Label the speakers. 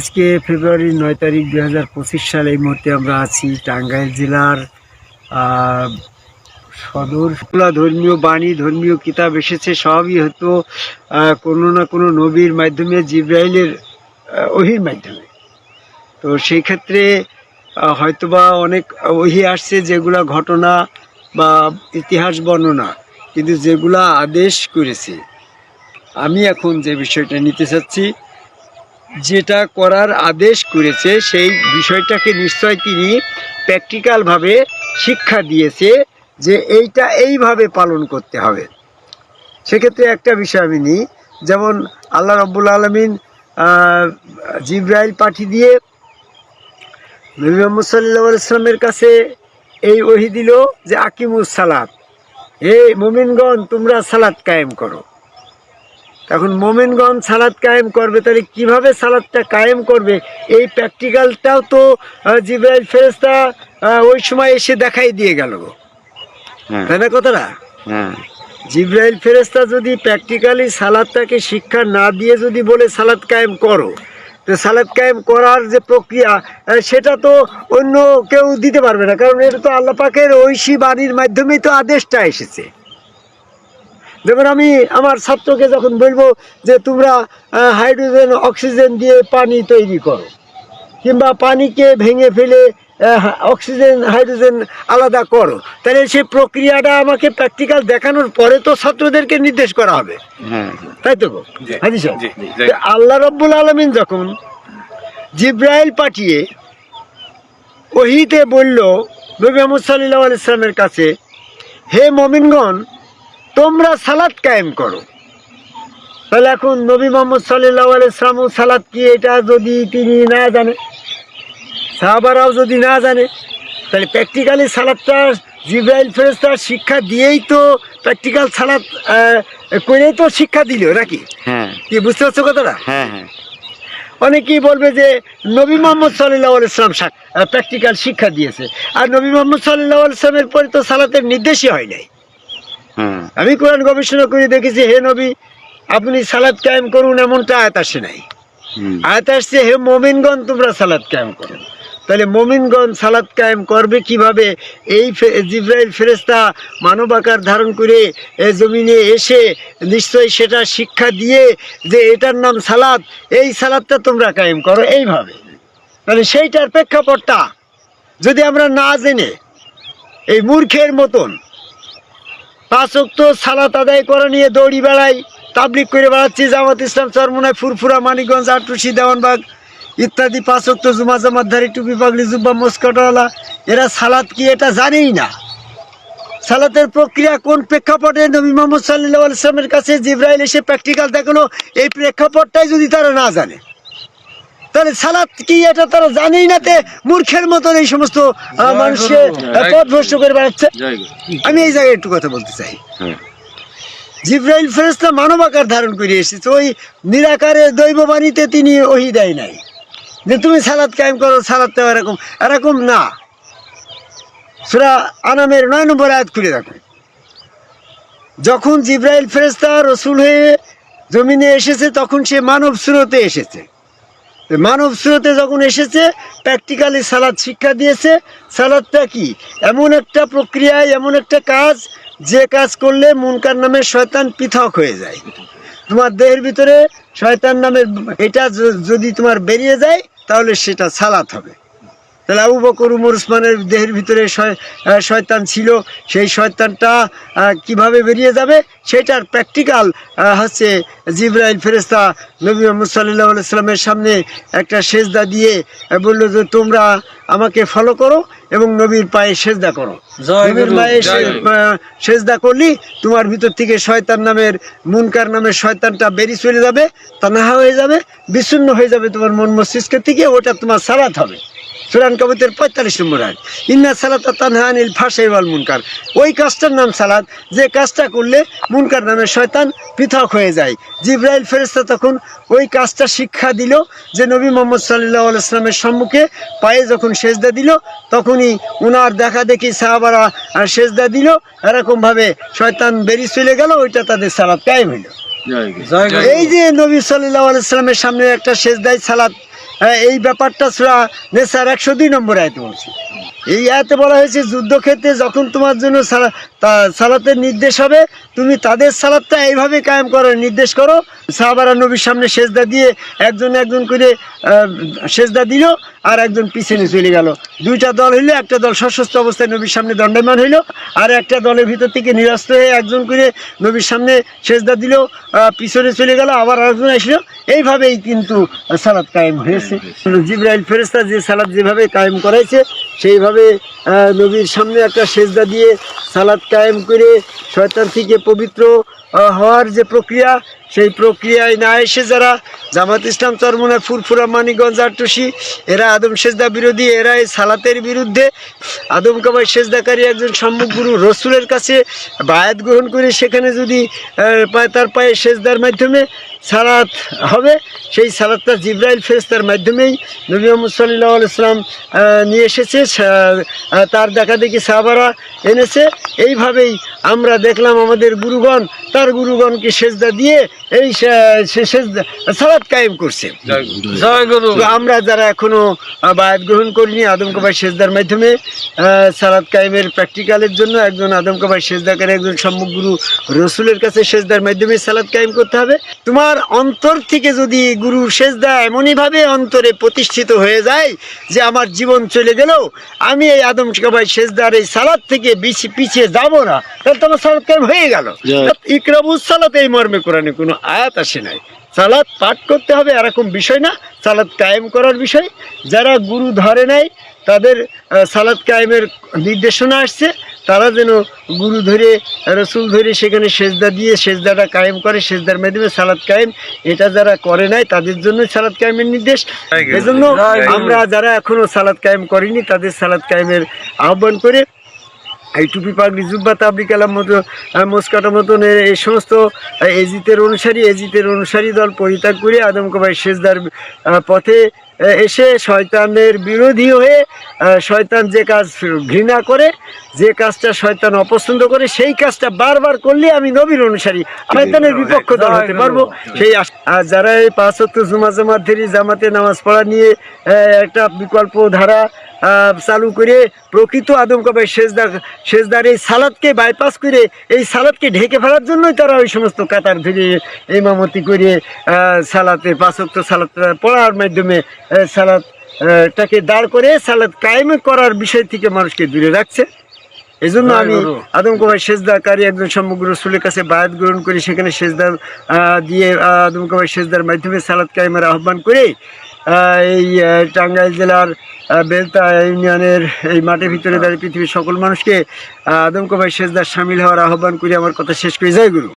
Speaker 1: আজকে ফেব্রুয়ারি নয় তারিখ দু হাজার পঁচিশ সাল এই মুহূর্তে আমরা আছি টাঙ্গাইল জেলার সদর। ধর্মীয় বাণী, ধর্মীয় কিতাব এসেছে, সবই হয়তো কোনো না কোনো নবীর মাধ্যমে, জিব্রাইলের ওহির মাধ্যমে। তো সেই ক্ষেত্রে হয়তোবা অনেক ওহি আসছে যেগুলা ঘটনা বা ইতিহাস বর্ণনা, কিন্তু যেগুলা আদেশ করেছে। আমি এখন যে বিষয়টা নিতে চাচ্ছি যেটা করার আদেশ করেছে, সেই বিষয়টাকে নিশ্চয় তিনি প্র্যাকটিক্যালভাবে শিক্ষা দিয়েছে যে এইটা এইভাবে পালন করতে হবে। সেক্ষেত্রে একটা বিষয় আমি নিই, যেমন আল্লাহ রব্বুল আলমিন জিব্রাইল পাঠিয়ে দিয়ে নবী মোহাম্মদ সাল্লাহ ইসলামের কাছে এই ওহি দিল যে আকিমুস সালাত। হে মোমিনগণ, তোমরা সালাত কায়েম করো। এখন মোমেনগণ সালাদ কায়েম করবে তাহলে কীভাবে সালাদটা কায়েম করবে? এই প্র্যাকটিক্যালটাও তো জিব্রাইল ফেরেস্তা ওই সময় এসে দেখাই দিয়ে গেল গো।
Speaker 2: হ্যাঁ।
Speaker 1: তাই না কথাটা?
Speaker 2: হ্যাঁ।
Speaker 1: জিব্রাইল ফেরেস্তা যদি প্র্যাকটিক্যালি সালাদটাকে শিক্ষা না দিয়ে যদি বলে সালাদ কায়েম করো তো সালাদ কায়েম করার যে প্রক্রিয়া সেটা তো অন্য কেউ দিতে পারবে না কারণ এটা তো আল্লাহ পাকের ঐশী বাণীর মাধ্যমেই তো আদেশটা এসেছে। যেমন আমি আমার ছাত্রকে যখন বলব যে তোমরা হাইড্রোজেন অক্সিজেন দিয়ে পানি তৈরি করো কিংবা পানিকে ভেঙে ফেলে অক্সিজেন হাইড্রোজেন আলাদা করো তাহলে সেই প্রক্রিয়াটা আমাকে প্র্যাকটিক্যাল দেখানোর পরে তো ছাত্রদেরকে নির্দেশ করা হবে।
Speaker 2: হ্যাঁ।
Speaker 1: তাই তো? হাজি আল্লাহ রব্বুল আলমিন যখন জিব্রাইল পাঠিয়ে ওহিতে বলল নবী মোহাম্মদ সাল্লাহ ইসলামের কাছে হে মমিনগণ তোমরা সালাদ কায়েম করো। তাহলে এখন নবী মোহাম্মদ সাল্লাহ ইসলাম সালাদ কি এটা যদি তিনি না জানে? সাহাবারাও যদি না জানে তাহলে প্র্যাকটিক্যালি সালাদটা জিব্রাইল ফেরেস্তা শিক্ষা দিয়েই তো প্র্যাকটিক্যাল সালাদ করেই তো শিক্ষা দিল নাকি?
Speaker 2: হ্যাঁ।
Speaker 1: কি বুঝতে পারছ কথাটা?
Speaker 2: হ্যাঁ হ্যাঁ।
Speaker 1: অনেকেই বলবে যে নবী মোহাম্মদ সাল্লাহ ইসলাম প্র্যাকটিক্যাল শিক্ষা দিয়েছে। আর নবী মোহাম্মদ সাল্লাহ ইসলামের পরে তো সালাতের নির্দেশই হয় নাই। আমি কোরআন গবেষণা করে দেখেছি হে নবী আপনি সালাদ কায়েম করুন এমনটা আয়াত আসে নাই। আয়াত আসছে হে মোমিনগণ তোমরা সালাদ কায়েম করো। তাহলে মোমিনগণ সালাদ কায়েম করবে কীভাবে? এই জিব্রাইল ফেরেস্তা মানব আকার ধারণ করে এ জমিনে এসে নিশ্চয়ই সেটা শিক্ষা দিয়ে যে এটার নাম সালাদ এই সালাদটা তোমরা কায়েম করো এইভাবে। তাহলে সেইটার প্রেক্ষাপটটা যদি আমরা না জেনে এই মূর্খের মতন পাঁচ অক্ত সালাত আদায় করা নিয়ে দৌড়ি বেড়াই তাবলিক করে বেড়াচ্ছি জামাত ইসলাম চরমনায় ফুরফুরা, মানিকগঞ্জ আটুসি দেওয়ানবাগ ইত্যাদি পাঁচ অক্ত জুমা জামাতধারী টুপি পাগলি জুব্বা, মস্কাটওয়ালা, এরা সালাত কি এটা জানেই না। সালাতের প্রক্রিয়া কোন প্রেক্ষাপটে নবী মোহাম্মদ সাল্লাহ ইসলামের কাছে জিব্রাইল এসে প্র্যাকটিক্যাল দেখাল, এই প্রেক্ষাপটটাই যদি তারা না জানে। তাহলে সালাত কি এটা তারা জানেই না তে মূর্খের মতন এই সমস্ত মানুষকে পথ ভ্রষ্ট করে বেড়াচ্ছে। আমি এই জায়গায় একটু কথা বলতে চাই।
Speaker 2: হ্যাঁ।
Speaker 1: জিব্রাইল ফেরেস্তা মানব আকার ধারণ করে এসেছে। ওই নিরাকারে দৈব বাণীতে তিনি ওহি দেয় নাই। যে তুমি সালাদ কায়েম করো সালাদ তো এরকম এরকম না। সুরা আনামের নয় নম্বর আয়াত খুলে রাখো যখন জিব্রাইল ফেরেস্তা রসুল হয়ে জমিনে এসেছে তখন সে মানব স্রোতে এসেছে। মানব স্রোতে যখন এসেছে প্র্যাকটিক্যালি সালাদ শিক্ষা দিয়েছে। সালাদটা কি? এমন একটা প্রক্রিয়া এমন একটা কাজ, যে কাজ করলে মুনকার নামে শয়তান পৃথক হয়ে যায়। তোমার দেহের ভিতরে শয়তান নামে এটা যদি তোমার বেরিয়ে যায়, তাহলে সেটা সালাত হবে। তাহলে আবু বকর উমর উসমানের দেহের ভিতরে শয়তান ছিল সেই শয়তানটা কীভাবে বেরিয়ে যাবে? সেটার প্র্যাকটিক্যাল হচ্ছে জিব্রাইল ফেরেস্তা নবী মোহাম্মদ সাল্লাহ সাল্লামের সামনে একটা সেজদা দিয়ে বলল যে তোমরা আমাকে ফলো করো এবং নবীর পায়ে সেজদা করো। নবীর পায়ে সেজদা করলি তোমার ভিতর থেকে শয়তান নামের মুনকার নামের শয়তানটা বেরিয়ে চলে যাবে তানাহা হয়ে যাবে বিচ্ছিন্ন হয়ে যাবে তোমার মন মস্তিষ্কের থেকে ওটা তোমার সালাত হবে। সুরান কবিতের পঁয়তাল্লিশ নম্বর আয় ইন্না সালাত তানহানিল ফাঁসাই ওয়াল মুনকার। ওই কাজটার নাম সালাদ যে কাজটা করলে মুনকার নামে শয়তান পৃথক হয়ে যায়। জিব্রাইল ফেরেস্তা তখন ওই কাজটা শিক্ষা দিল যে নবী মোহাম্মদ সাল্লাহ ইসলামের সম্মুখে পায়ে যখন সেজদা দিল তখনই উনার দেখা দেখি সাহাবারা আহ, সেজদা দিল। এরকমভাবে শয়তান বেরিয়ে চলে গেল ওইটা তাদের সালাদ কায়েম হইল। এই যে নবী সাল্লাহ আলাইস্লামের সামনে একটা সেজদাই সালাদ এই ব্যাপারটা সুরা নেশার একশো দুই নম্বর আয়তে বলছে। এই আয়তে বলা হয়েছে যুদ্ধক্ষেত্রে যখন তোমার জন্য সালাতের নির্দেশ হবে তুমি তাদের সালাদটা এইভাবে কায়েম করার নির্দেশ করো। সাহাবারা নবীর সামনে সেজদা দিয়ে একজন একজন করে সেজদা দিল আর একজন পিছনে চলে গেল। দুইটা দল হইল একটা দল সশস্ত্র অবস্থায় নবীর সামনে দণ্ডমান হইল আর একটা দলের ভিতর থেকে নিরস্ত হয়ে একজন করে নবীর সামনে সেজদা দিল পিছনে চলে গেল আবার আরেকজন আসলো। এইভাবেই কিন্তু সালাদ কায়েম হয়েছে। জিব্রাইল ফেরেস্তা যে সালাদ যেভাবে কায়েম করাইছে সেইভাবে নবীর সামনে একটা সেজদা দিয়ে সালাদ কায়েম করে শয়তান থেকে পবিত্র হওয়ার যে প্রক্রিয়া, সেই প্রক্রিয়ায় না এসে যারা জামাত ইসলাম চরমুনা ফুরফুরা মানিগঞ্জ আটটুসি এরা আদম সেজদা বিরোধী এরা এই সালাতের বিরুদ্ধে আদম কাবাই সেজদাকারী একজন সম্মুখ গুরু রসুলের কাছে বায়াত গ্রহণ করে সেখানে যদি তার পায়ে সেজদার মাধ্যমে সালাত হবে, সেই সালাদটা জিব্রাইল ফেরেস্তার মাধ্যমেই নবী মোহাম্মদ সাল্লাহ ইসলাম নিয়ে এসেছে তার দেখা দেখি সাহাবারা এনেছে। এইভাবেই আমরা দেখলাম আমাদের গুরুগণ তার গুরুগণকে সেজদা দিয়ে এই সে- সে- সেজদা সালাদ কায়েম করছে।
Speaker 3: জয় গুরু
Speaker 1: তো আমরা যারা এখনও বায়াত গ্রহণ করিনি আদমকাবাই সেজদার মাধ্যমে সালাদ কায়েমের প্র্যাকটিক্যালের জন্য একজন আদমকাবাই সেজদাকারী একজন সম্মুখ গুরু রসুলের কাছে সেজদার মাধ্যমে সালাদ কায়েম করতে হবে। তোমার অন্তর থেকে যদি গুরু সেজদা এমনইভাবে অন্তরে প্রতিষ্ঠিত হয়ে যায় যে আমার জীবন চলে গেলেও আমি এই আদমকাবাই সেজদার এই সালাদ থেকে বেশি পিছিয়ে যাব না তাহলে তোমার সালাদ কায়েম হয়ে গেল। ইকরাবুস সালাত এই মর্মে কোরআনে কোনো আয়াত আসে নাই। সালাদ পাঠ করতে হবে এরকম বিষয় না সালাদ কায়েম করার বিষয়। যারা গুরু ধরে নাই তাদের সালাদ কায়েমের নির্দেশনা আসছে তারা যেন গুরু ধরে রসুল ধরে সেখানে সেজদা দিয়ে সেজদাটা কায়েম করে সেজদার মাধ্যমে সালাদ কায়েম। এটা যারা করে নাই তাদের জন্য সালাদ কায়েমের নির্দেশ। এজন্য আমরা যারা এখনও সালাদ কায়েম করিনি তাদের সালাদ কায়েমের আহ্বান করে এই টুপি পাগড়ি জুব্বা তাবলি কালাম মতো মোস্কাটা মতন এই সমস্ত এজিতের অনুসারী এজিতের অনুসারী দল পরিত্যাগ করে আদমকবাই শেষদার পথে এসে শয়তানের বিরোধী হয়ে শয়তান যে কাজ ঘৃণা করে যে কাজটা শয়তান অপছন্দ করে সেই কাজটা বারবার করলে আমি নবীর অনুসারী শয়তানের বিপক্ষ দল হতে পারব সেই আর যারা এই পাঁচ অক্ট জুমা জামাত ধরি জামাতে নামাজ পড়া নিয়ে একটা বিকল্প ধারা চালু করে প্রকৃত আদম কবাই সেজদা সেজদার এই সালাদকে বাইপাস করে এই সালাদকে ঢেকে ফেলার জন্যই তারা ওই সমস্ত কাতার ধরে ইমামতি করে সালাতে পাঁচক্ত সালাদ পড়ার মাধ্যমে আহ, সালাদ টাকে দাঁড় করে সালাদ কায়েম করার বিষয় থেকে মানুষকে দূরে রাখছে। এই জন্য আমি
Speaker 3: গুরু।
Speaker 1: আদম কবাই সেজদাকারী একজন সমগ্র রসুলের কাছে বায়াত গ্রহণ করি সেখানে সেজদার দিয়ে আহ, আদম কবাই সেজদার মাধ্যমে সালাদ কায়েমের আহ্বান করে এই টাঙ্গাইল জেলার বেলতা ইউনিয়নের এই মাঠের ভিতরে দাঁড়িয়ে পৃথিবীর সকল মানুষকে আহ, আদম কবাই সেজদার সামিল হওয়ার আহ্বান করে আমার কথা শেষ করে। জয় গুরু।